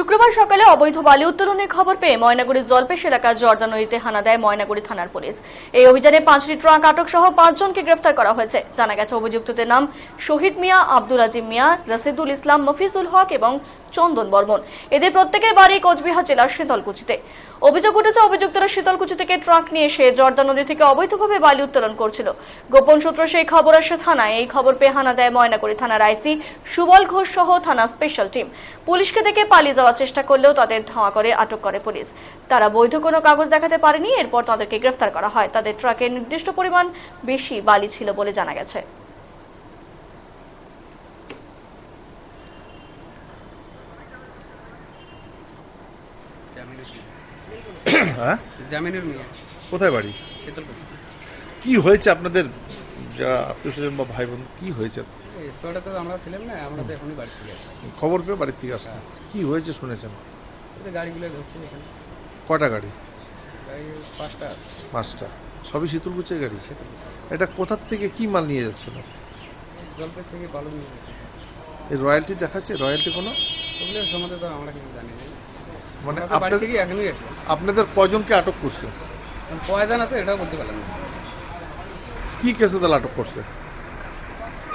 শুক্রবার সকালে অবৈধ বালি উত্তোলনের খবর পেয়ে ময়নাগুড়ির জলপেশ এলাকার জর্দা নদীতে হানা দেয় ময়নাগুড়ি থানার পুলিশ। এই অভিযানে পাঁচটি ট্রাক আটক সহ পাঁচজনকে গ্রেফতার করা হয়েছে। জানা গেছে অভিযুক্তদের নাম শহীদ মিয়া, আব্দুল আজিম মিয়া রশিদুল ইসলাম, মফিজুল হক এবং চন্দন বর্মন। এদের প্রত্যেকের বাড়ি কোচবিহার জেলার শীতলকুচিতে। অভিযোগ উঠেছে, অভিযুক্তরা শীতলকুচি থেকে ট্রাক নিয়ে এসে জর্দা নদী থেকে অবৈধভাবে বালি উত্তোলন করছিল। গোপন সূত্র সেই খবর আসে থানায়। এই খবর পেয়ে হানা দেয় ময়নাগুড়ি থানার আইসি সুবল ঘোষ সহ থানা স্পেশাল টিম। পুলিশকে দেখে পালিয়ে যাওয়ার চেষ্টা করলেও তাদের ধাওয়া করে আটক করে পুলিশ। তারা বৈধ কোনো কাগজ দেখাতে পারেনি এরপর তাদেরকে গ্রেফতার করা হয়। তাদের ট্রাকে নির্দিষ্ট পরিমাণ বেশি বালি ছিল বলে জানা গেছে। হ্যাঁ? জামিনের মেয়ে। কোথায় বাড়ি? শীতলকুচি। কি হয়েছে আপনাদের যা আত্মীয় স্বজন বা ভাই বোন কি হয়েছে? এই তো আমরা ছিলাম না আমরা তো এখনই বাড়ি থেকে আসি খবর পেয়ে বাড়ির থেকে আসেন কি হয়েছে শুনেছেন? যে গাড়িগুলো ঘুরছে এখানে। কটা গাড়ি? গাড়ি পাঁচটা আছে। পাঁচটা। সবই শীতলকুচের গাড়ি? শীতলকুচি। এটা কোথার থেকে কি মাল নিয়ে যাচ্ছিল? জলপেশ থেকে বালু নিয়ে যেতে। এই রয়্যালটি দেখাচ্ছে? রয়্যালটি কোনো? ওগুলোর সম্বন্ধে তো আমরা কিছু জানি না। মানে আমরা তো বাড়ি আপনাদের থেকে এখনই আসলাম আপনাদের কজনকে আটক করছে? পয়দান আছে এটাও বলতে পারলাম না। কি কেসে তাহলে আটক করছে?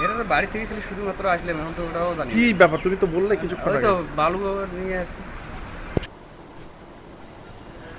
এরা তো বাড়ি থেকে খালি শুধুমাত্র আসলে ওটাও জানি কি ব্যাপার? তুমি তো বললে কিছু তো বালু নিয়ে আসি।